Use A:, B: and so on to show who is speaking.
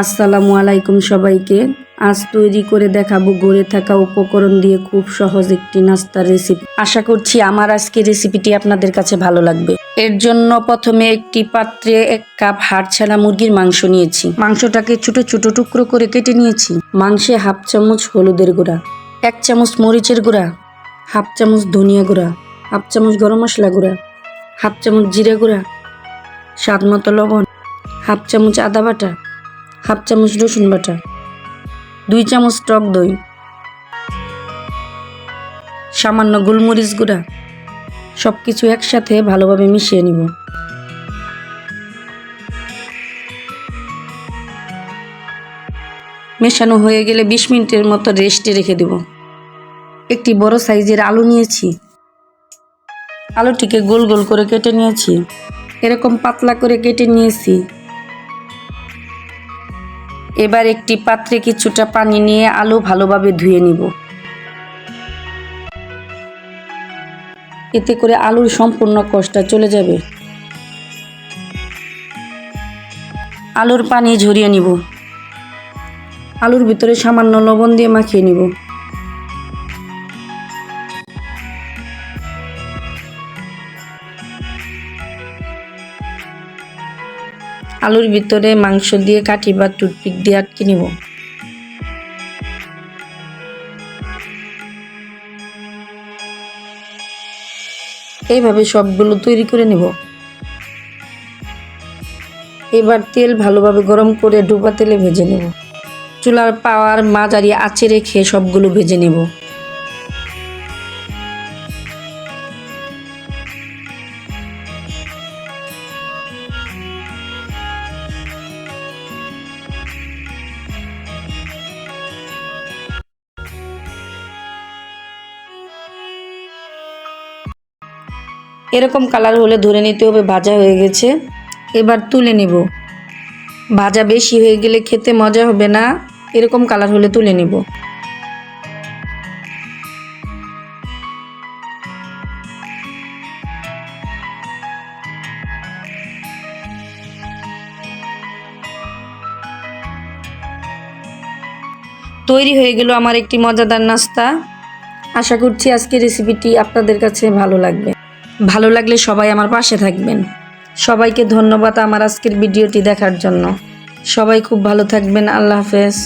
A: আসসালামু আলাইকুম সবাইকে। আজ তৈরি করে দেখাবো গড়ে থাকা উপকরণ দিয়ে খুব সহজ একটি নাস্তার রেসিপি আশা করছি আমার আজকে রেসিপিটি আপনাদের কাছে ভালো লাগবে। এর জন্য প্রথমে একটি পাত্রে এক কাপ হাড় ছাড়া মুরগির মাংস নিয়েছি। মাংসটাকে ছোট ছোট টুকরো করে কেটে নিয়েছি। মাংসে হাফ চামচ হলুদের গুঁড়া, এক চামচ মরিচের গুঁড়া, হাফ চামচ ধনিয়া গুঁড়া, হাফ চামচ গরম মশলা গুঁড়া, হাফ চামচ জিরে গুঁড়া, স্বাদ মতো লবণ, হাফ চামচ আদা বাটা হাফ চামচ রসুন বাটা, দুই চামচ টক দই, সামান্য গোলমরিচ গুঁড়া সব কিছু একসাথে ভালোভাবে মিশিয়ে নিব। মেশানো হয়ে গেলে বিশ মিনিটের মতো রেস্টে রেখে দেব। একটি বড় সাইজের আলু নিয়েছি। আলুটিকে গোল গোল করে কেটে নিয়েছি। এরকম পাতলা করে কেটে নিয়েছি। এবার একটি পাত্রে কিছুটা পানি নিয়ে আলু ভালোভাবে ধুয়ে নিব। এতে করে আলুর সম্পূর্ণ কষ্টটা চলে যাবে। আলুর পানি ঝরিয়ে নিব। আলুর ভিতরে সামান্য লবণ দিয়ে মাখিয়ে নিব। আলুর ভিতরে মাংস দিয়ে কাঠি বা টুথপিক দিয়ে আটকে নিব। এইভাবে সবগুলো তৈরি করে নেব। এবার তেল ভালোভাবে গরম করে ডুবা তেলে ভেজে নেব। চুলার পাওয়ার মাঝারি আঁচে রেখে সবগুলো ভেজে নেব। এরকম কালার হলে ধরে নিতে হবে ভাজা হয়ে গেছে। এবার তুলে নেব। ভাজা বেশি হয়ে গেলে খেতে মজা হবে না। এরকম কালার হলে তুলে নেব। তৈরি হয়ে গেল আমার একটি মজাদার নাস্তা। আশা করছি আজকের রেসিপিটি আপনাদের কাছে ভালো লাগবে। ভালো লাগলে সবাই আমার পাশে থাকবেন। সবাইকে ধন্যবাদ আমার আজকের ভিডিওটি দেখার জন্য। সবাই খুব ভালো থাকবেন। আল্লাহ হাফেজ।